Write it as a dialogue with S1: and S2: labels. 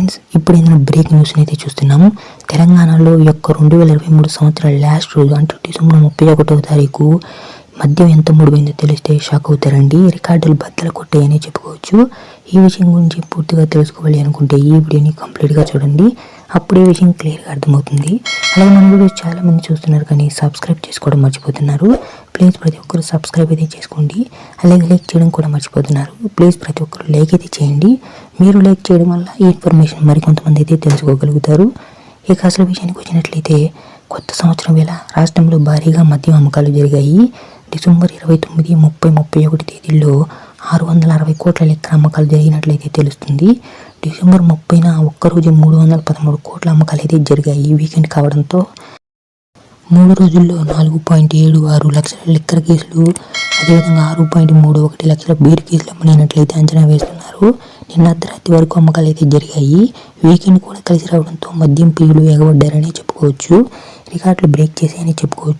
S1: Friends ఇప్పుడు ఏదైనా break news అయితే చూస్తున్నాము. తెలంగాణలో ఈ యొక్క రెండు వేల ఇరవై మూడు సంవత్సరాల లాస్ట్ రోజు అంటే డిసెంబర్ ముప్పై ఒకటవ తారీఖు మద్యం ఎంత ముడిపోయిందో తెలిస్తే షాక్ అవుతారండి. రికార్డులు బద్దలు కొట్టాయని చెప్పుకోవచ్చు. ఈ విషయం గురించి పూర్తిగా తెలుసుకోవాలి అనుకుంటే ఈ వీడియోని కంప్లీట్గా చూడండి. అప్పుడు ఈ విషయం క్లియర్గా అర్థమవుతుంది. అలాగే మన వీడియో చాలా మంది చూస్తున్నారు కానీ సబ్స్క్రైబ్ చేసుకోవడం మర్చిపోతున్నారు. ప్లీజ్ ప్రతి ఒక్కరు సబ్స్క్రైబ్ అయితే చేసుకోండి. అలాగే లైక్ చేయడం కూడా మర్చిపోతున్నారు. ప్లీజ్ ప్రతి ఒక్కరు లైక్ అయితే చేయండి. మీరు లైక్ చేయడం వల్ల ఈ ఇన్ఫర్మేషన్ మరికొంతమంది అయితే తెలుసుకోగలుగుతారు. ఇక అసలు విషయానికి వచ్చినట్లయితే కొత్త సంవత్సరం వేళ రాష్ట్రంలో భారీగా మద్యం అమ్మకాలు జరిగాయి. డిసెంబర్ ఇరవై తొమ్మిది ముప్పై ముప్పై ఒకటి తేదీల్లో ఆరు వందల అరవై కోట్ల లెక్కల అమ్మకాలు జరిగినట్లయితే తెలుస్తుంది. డిసెంబర్ ముప్పైన ఒక్కరోజు మూడు వందల పదమూడు కోట్ల అమ్మకాలు అయితే జరిగాయి. ఈ వీకెండ్ కావడంతో మూడు రోజుల్లో నాలుగు పాయింట్ ఏడు ఆరు లక్షల లిక్కర్ కేసులు అదేవిధంగా ఆరు పాయింట్ మూడు ఒకటి లక్షల బీర్ కేసులు అమ్మనైనట్లయితే అంచనా వేస్తున్నారు. నిన్న అర్ధరాత్రి వరకు అమ్మకాలు అయితే జరిగాయి. వీకెండ్ కూడా కలిసి రావడంతో మద్యం పీయులు ఎగబడ్డారని చెప్పుకోవచ్చు. రికార్డులు బ్రేక్ చేశాయని చెప్పుకోవచ్చు.